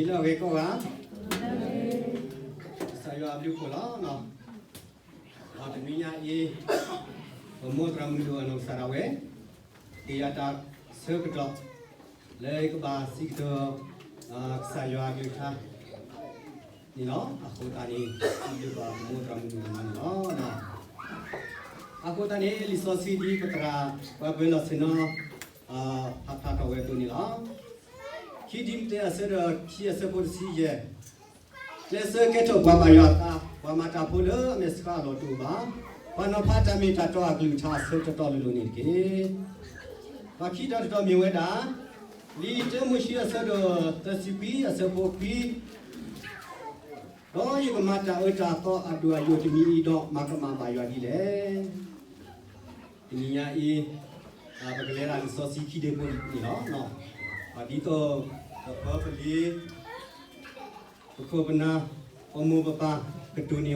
ဒီလောက်ပဲကောကဆာယအပြုကိုလာနော်အာတမီညာအေဘမောတရမလူအနုဆရာဝဲတေယတာဆေကတော့လေကဘာစီကတော့အာဆာယအပြုခါဒီနော်အခုတန်ဒီဒီဘာမောတရမလူမနော်နော်အခုတန်ဒီလီဆိုစီဒီပတရာဝဘယ်လိုစနော်အာဖတ်ဖတ်တော့ဝဲတူနီလား qui dit que c'est le qui est ce pour si je laisse que tu vas pas yata va mata pour le mais ça lo tu ba va no pa ta mi ta to a glu cha se to to lu ni ke va qui da to mi we da li te mu shi se do ta si pi se po pi do yi ko mata o ta to a du a yo ti mi do ma ka ma ba yo di le ni ya i a ba ke le ra so si ki de ko ni no no ဒီတော့ဘာပလီကိုပနာအမှုပပကတူနေ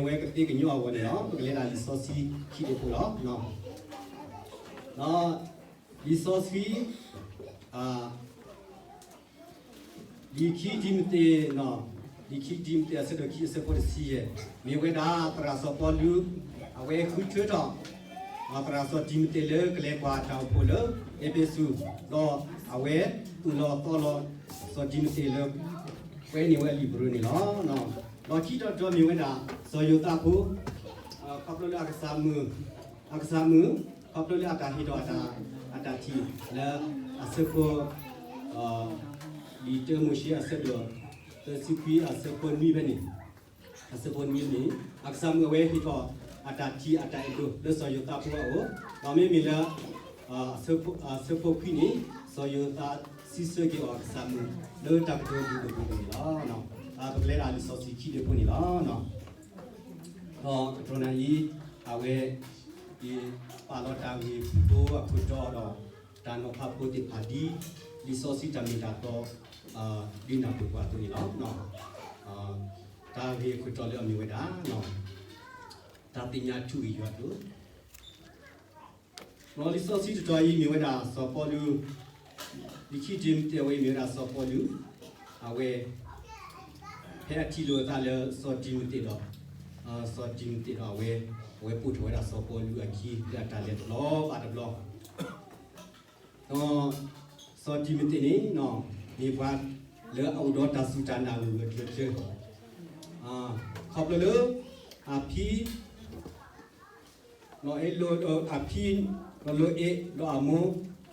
ဝဲကတိကညောဝဲနော်ပကလေးလာလီဆိုစီခီဒီပူတော့နော်နော်လီဆိုစီအာဒီခီဒီမတေနော်ဒီခီဒီမတေဆက်တော့ခီဆက်ပေါ်စီရဲ့မြေဝဲတာတရာစပေါ်လူအဝဲခုချွတ်တော့မတရာစဒီမတေလေကလေးကွာတောက်ဖို့လေအပိစုတော့အဝဲ သူလောတော်လောစဒီမတေလေဝဲနေဝဲလီဘရူနေလောနော်တော့ခီတော့တော့မြေဝဲတာဇောယတာကိုကပ်လို့အကစားမှုအကစားမှုကပ်လို့အတာဟီတော့အတာအတာတီလဲအစကိုအာဒီတမရှိအစတော့တစီပီအစကိုနီပဲနေအစကိုနီနေအကစားမှုဝဲဟီတော့အတာတီအတာအကိုလဲဇောယတာကိုတော့မေမီလာအစကိုအစကိုခီနေဇောယတာ စီစကေအောက်ဆာမလောတပ်တိုဒီဒီဒီလာနော်အာပလေရာလီဆိုစီခီဒီပူနီလာနော်ဟောကထရနာယီအဝဲဒီပါလောတာဝီတိုအခုတော့တော့ဒါနောဖပ်ကိုတိပါဒီလီဆိုစီတမီတာတော့အာဒီနာပူကွာတူနီလာနော်အာဒါဝီခုတော့လေအမျိုးဝဲတာနော်ဒါပညာထူရွတ်လို့နော်လီဆိုစီတော်ကြီးမျိုးဝဲတာစောပေါ်လူ ဒီခိဂျင်တေဝေမြေရာစောပေါ်လူအဝဲဖဲတီလိုတာလေစောဂျင်တေတော့အာစောဂျင်တေတော့ဝဲဝဲပုထွေးရာစောပေါ်လူအခီတတာလေတော့ပါတဘလောတော့စောဂျင်တေနေနော်ဒီဘတ်လေအော်ဒေါ်တာစူတန်နာလူရတဲ့ချေအာခေါပလလေအဖီနော်အဲလိုအဖီ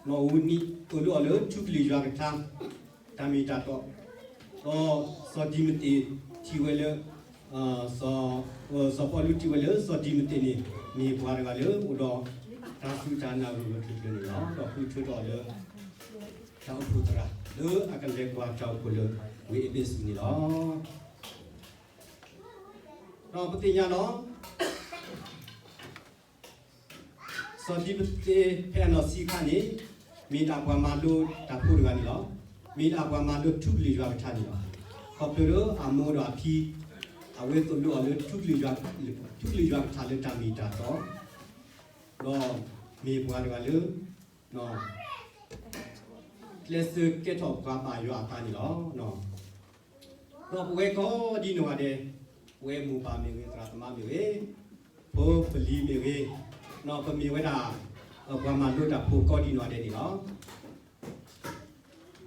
နော်လိုအေလိုအမိုနော်ဝနီကိုလိုအလိုချုပ်လီရွာကထမ်းတမီတာတော့တော့စောဒီမတီချီဝဲလေအာစောစောပေါ်လူချီဝဲလေစောဒီမတီနေမြေဘွားကလေဟိုတော့တာစုတာနာလူထထနေတော့တော့ခုချွတ်တော့လေတောက်ဖူတရာလေအကလေကွာတောက်ကိုလေဝေအပစ်နေတော့တော့ပတိညာတော့ စောဒီမတီဖဲနော်စီခါနေမိတာကွာမာလို့တာဖူရကနေတော့မိတာကွာမာလို့ထုလီရွာကထားနေတော့ခေါပလိုအမောရအဖီအဝဲတို့လို့အလို့ထုလီရွာထုလီရွာထားလို့တာမိတာတော့တော့မိဘွားတွေကလို့နော်လက်စကက်တော့ကွာပါရွာထားနေတော့နော်တော့ဝဲကောဒီနော်တဲ့ဝဲမူပါမေဝဲသရသမမေဝဲဘောပလီမေဝဲ နော်ပမေဝဲတာဘာမှလို့တာပိုကောဒီနော်တဲ့ဒီနော်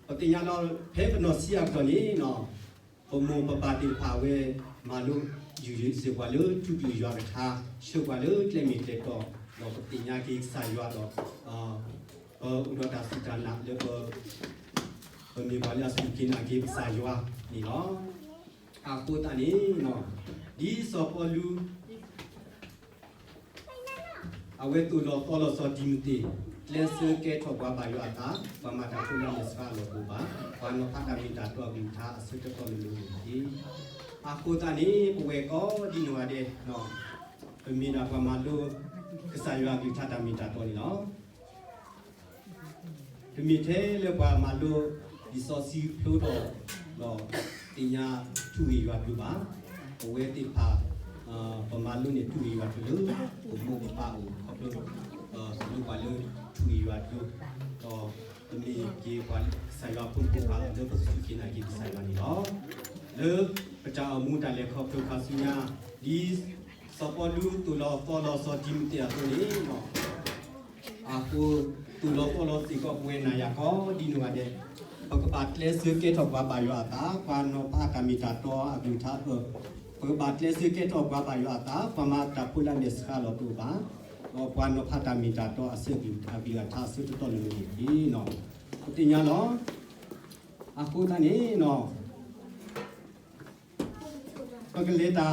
ပတိညာတော့ဖဲပနော်စီယာကောနေနော်ဘုံမပပတိဖာဝဲမာလို့ယူရစေကွာလို့တူတူရွာကထားရှုပ်ကွာလို့ကလမီတက်တော့တော့ပတိညာကိစာရွာတော့အာဥဒတာစတနာလေဘဘမီပါလျာစုကိနာကိစာရွာနီနော်အခုတန်နီနော်ဒီစောပေါ်လူ အဝဲတူလောပေါ်လောစောဒီမတီလက်စကဲထောက်ပါပါရတာပမာတာခုလမစကာလောဘူပါဘာနောဖတာမီတာတော့ဘူသာအစစ်တော်လူလူဒီအခုတန်နီပဝဲကောဒီနဝတဲ့နော်ပမီနာပမာလူကစားရွာကိထတာမီတာတော်နီနော်ပမီသေးလေပါမာလူဒီစောစီဖလို့တော့တော့တင်ညာထူရွာပြပါပဝဲတိပါအာ ပမာလူနေထူရွာပြလို့ဘုံမပါဘူးခေါပလို့အာလူပါလို့ထူရွာပြတော့တမီကြီးကွာဆိုင်လာပုံပုံကလည်းပစုကိနာကြီးဆိုင်လာနေတော့လေပကြအမှုတလည်းခေါပခါစုညာဒီစပေါ်လူတူလောပေါ်လောစောဒီမတရားဆိုနေနော်အခုတူလောပေါ်လောစီကောဝေနာယကောဒီနွားတဲ့ပကပတ်လက်စကေထောက်ပါပါယောတာကွာနောပါကမီတာတော့အဘူသာတော့ ပဘတ်လက်စကေတော့ဘာပါရတာပမာတပူလာမစ်ခါလို့ပူပါတော့ကွမ်နဖတာမီတာတော့အစစ်ပြီးထားပြီးထားစစ်တော့လို့ဒီနော်တင်ညာနော်အခုတန်းနေနော်ပကလေတာ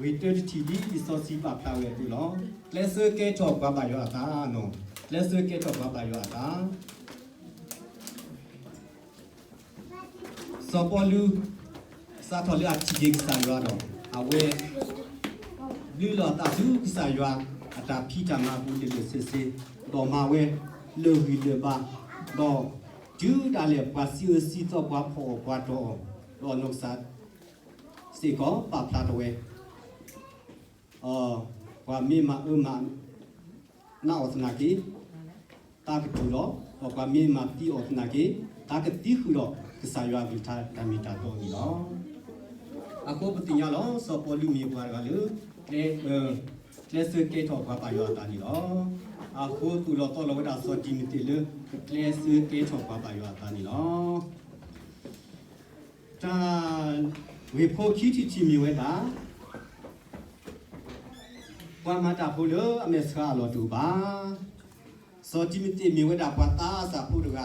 ဝီတတီဒီစောစီပါပါဝဲပူလောလက်စကေတော့ဘာပါရတာနော်လက်စကေတော့ဘာပါရတာစောပေါ်လူ စာတော်လေးအချီကြီးစာရွာတော့အဝဲလူလာတာသူစာရွာအတာဖိတမဘူးတလူစစ်စစ်တော်မဝဲလူဟီလဘတော့ဂျူဒါလေပါစီစီတော့ဘာဖို့ဘာတော့တော့နုစာစီကောပါပလာတော့ဝဲအော်ဘာမိမအမနောက်စနာကြီးတာကတူတော့ဘာမိမတီအော်စနာကြီးတာကတိခုတော့ကစားရွာဝီထားတမီတာတော့ဒီတော့ အခုပတိညာလောစောပေါ်လူမီပွားကလေလေလက်စကေတော့ပါပါရွာတာဒီတော့အခုသူတော့တော့လောကဒါစောတီမီတီလေလက်စကေတော့ပါပါရွာတာဒီတော့တာဝေဖို့ခီတီချီမီဝဲတာကွာမတာဖို့လေအမေစကားလောတူပါစောတီမီတီမီဝဲတာပွားတာစာဖို့က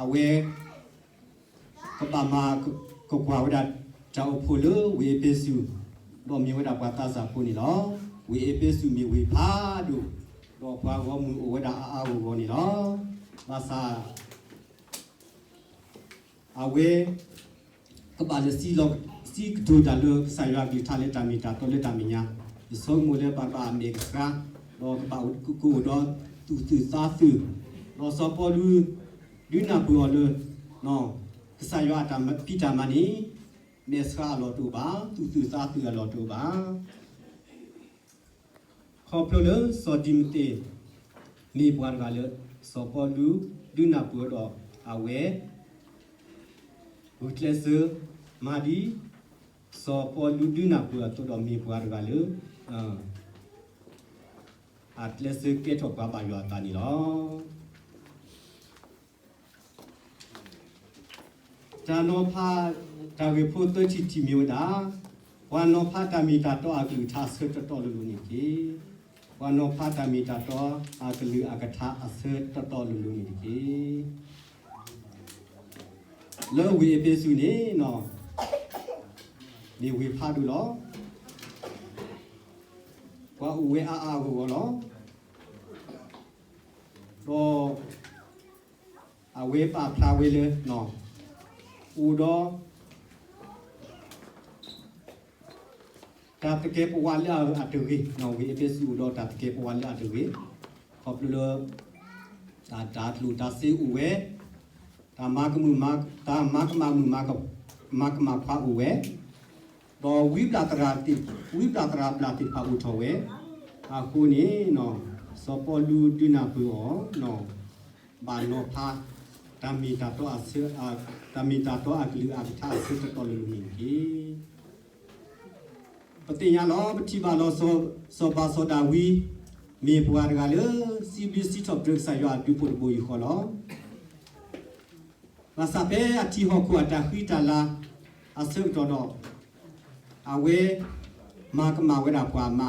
အဝဲကပမာကကွာဝဒ တောက်ဖို့လဝေပစုတော့မြေဝဒပွားတာစာဖို့နေတော့ဝေပစုမြေဝေဖာတို့တော့ဘွားဝမှုဝဒအာအာဝနေတော့မဆာအဝေကပါလစီလောစီကဒူဒါလဆိုင်ရာဂီထာလက်တမီတာတော်လက်တမီညာဒီဆုံးမူလေပါပါမေကစကာတော့ကပါကူကူတော့သူသူသာသူတော့စပေါ်လူဒီနာပူော်လနော် sa yo ata pita mani mesra lo tu ba tu tu sa tu lo tu ba kho plo le so dim te ni bwan ga le so po lu du na pu do a we utless ma di so po lu du na pu to do mi bwan ga le atlas ke to ba ba yo ta ni lo ဇာနောဖာ ဒါဝေဖို့တချီတီမျိုးတာဝါနောဖာတမီတာတော့အကလူသာဆွတ်တော်လူလူနေကြီးဝါနောဖာတမီတာတော့အကလူအကထာအဆွတ်တော်လူလူနေကြီးလောဝေပေစုနေနော်ဒီဝေဖာဒူလောဝါဝေအာအာကိုလောတော့အဝေပါဖလာဝေလေနော် udo dat ke pawala atugi no wi epes udo dat ke pawala atugi khoplo ta dat lu ta se uwe ta mak mu mak ta mak ma mu mak mak ma pha uwe do wi pla tra ti wi pla tra pla ti pha u tho we a ku ni no so po lu dina pu o no ba no pha တမီတာတော့အဆွအာတမီတာတော့အကလူအထာဆွတ်တော်လူမင်းကြီး ပတိညာလောပတိပါလောစောစောပါစောတာဝီမေပွားရကလေစီဘီစီတော့ဒရက်ဆာယောအတူပုတ်ဘူယခေါ်လောမစပေအတီဟောကူအတာခိတလာအဆွတ်တော်တော့အဝဲမာကမဝဲတာပွားမှာ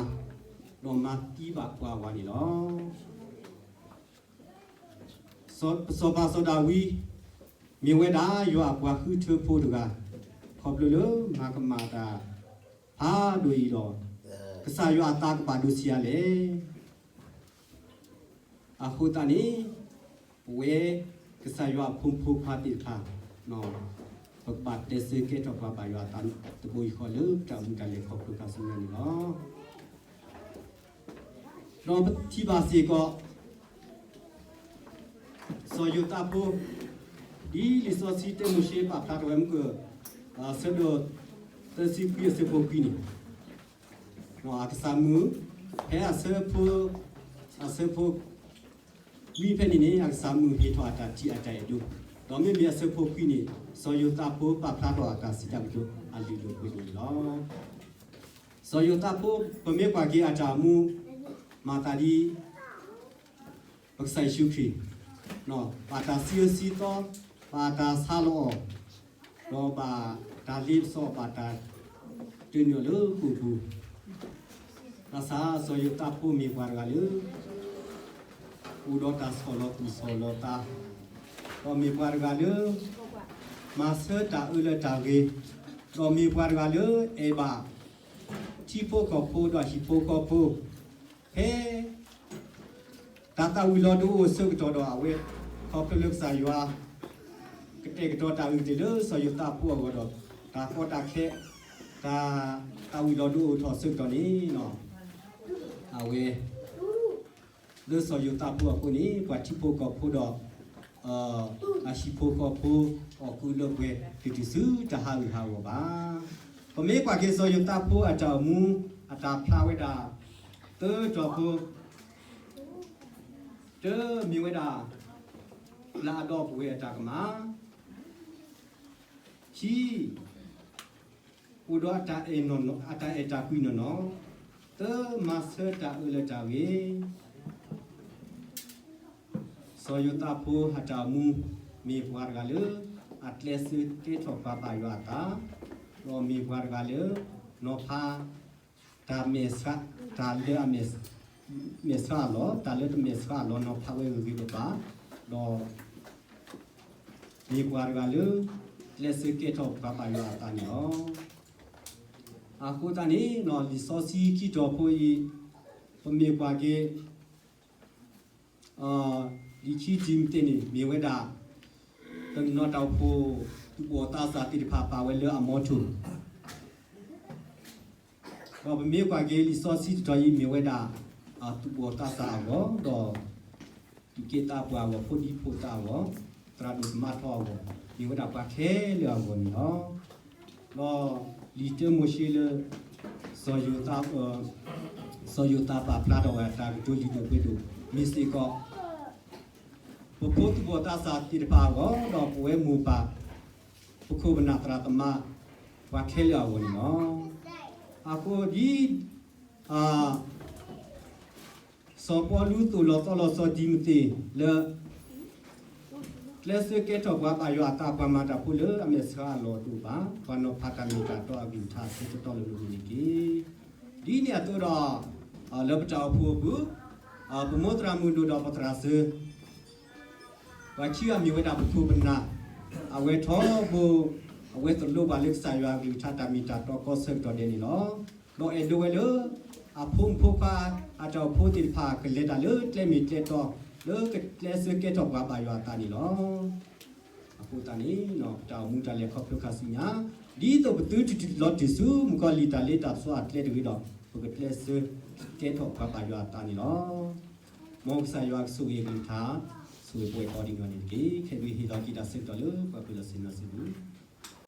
တော့မတီးပါပွားဝါနေလော so so ba so da wi mi we da yo a bwa khu thu pho du ga khop lu lu ma ka ma da ha du yi do ka sa yo a ta ka ba du si ya le a hu ta ni we ka sa yo a phum phu pha ti kha no ပကပတ်တဲ့စေကေတော့ပါပါရတာတဘူခေါ်လို့တောင်းကလေးခေါ်လို့ကဆင်းနေနော်တော့တိပါစီကော so yu ta po di li so si te mu she pa pla to em ko a se do te si pi se po pi ni no a sa mu he a se po a se po ဝိဖက်နေနေအစာမှုဟေထွာတာတီအတိုင်တို့တော်မြမြဆဖို့ခိနေစောယတာပိုပပလာတော်တာစီတမ်တို့အလီလိုပွေလောစောယတာပိုပမေကွာကြီးအတာမှုမာတာ ဒီပက္ဆိုင်ရှုခိနော်ပါတာစီယစီတော့ပါတာဆာလောတော့ပါဒါလိစောပါတာတွင်ရလို့ပူပူနာစာစောယတာပိုမိကွာကလေး udota solo tu solo ta to mi par ga le ma se ta u le ta ge to mi par ga le e ba chi po ko po do chi po ko po he ta ta wi lo do o se to do a we ko pe lu sa yo a ke te ke to ta u de le so yo ta po go do ta ko ta khe ta ta ကာဖောတာခဲကာကာဝီလောဒူထောဆုတော်နီနော်အဝေလူဆိုယူတာပူအပူနီပွားချိပိုကဖူတော့အာအရှိပိုကဖူအခုလုပ်ွယ်ဒီတစုတဟာဝီဟာဝပါပမေကွာကေဆိုယူတာပူအတော်မူအတာဖလာဝေတာတေတော်ဖူတေမြင်ဝေတာလာတော့ပွေအတာကမာချီ ဥဒတာအေနောနောအတာအေတာကွိနောနောတေမဆာတာဥလတာဝေစောယတာဖူဟတာမူမေဘွာရကလေအတလက်စတေထောပါပါယောတာနောမေဘွာရကလေနောဖာတာမေဆာတာလေအမေမေဆာလောတာလေမေဆာလောနောဖာဝေဝိဘပါနောမေဘွာရကလေလက်စတေထောပါပါယောတာနော အခုတန်နေနော်လီစောစီကီတော့ပိုဤပမေကွာကေအာဒီချီဂျင်တင်နေမြေဝဲတာတန်နော်တောက်ဖို့သူဘောတာစာတိဖာပါဝဲလအမောထုတော့ပမေကွာကေလီစောစီတော်ဤမြေဝဲတာအသူဘောတာစာဘောတော့ဒီကေတာပွားဘောဖို့ဒီဖို့တာဘောတရာဒုမတ်ဟောဘောမြေဝဲတာပါခဲလျော်ဘောနော် တော့လီတမိုရှိလစောယတာစောယတာပါပလာတော့တာဒူလီဒိုပေဒူမစ္စတီကောပုခုတ်ဘောတာစာတိတပါကောတော့ပွဲမူပါပုခုဘနာတရတမဝါ ခဲလျော်ဘောနော်အခုဒီအာစောပေါ်လူတူလောတော်လောစောဒီမတီလေ Klase ke to bwa ba yo ata pa ma ta pu le ame sa lo tu ba pa no pha ta mi ta to a bi tha se to lo lu ni ki di ne to do a lo pa ta pu bu a bu mo tra mu do do pa tra se wa chi a mi we ta pu bu na a we tho bu a we to lo ba le sa yo a bi tha ta mi ta to ko se to de ni lo lo e do we le a phum phu pa a to phu ti pha ke le ta le tle mi tle to လေကလက်စကေတော့ဘာပါရတာနီလောအခုတနီနော်တောင်မူတလေခေါပခစီညာဒီတော့ဘတူတူလော့တီဆူမကလီတလေတာဆွာတ်လေတူတော့ဘကလက်စကေတော့ဘာပါရတာနီလောမောက်ဆာယောက်ဆူယေကင်သာဆူပွေတော်ဒီငနေကေခေဝီဟီလော်ကီတာစစ်တော်လေပပူလစင်နစီဘူး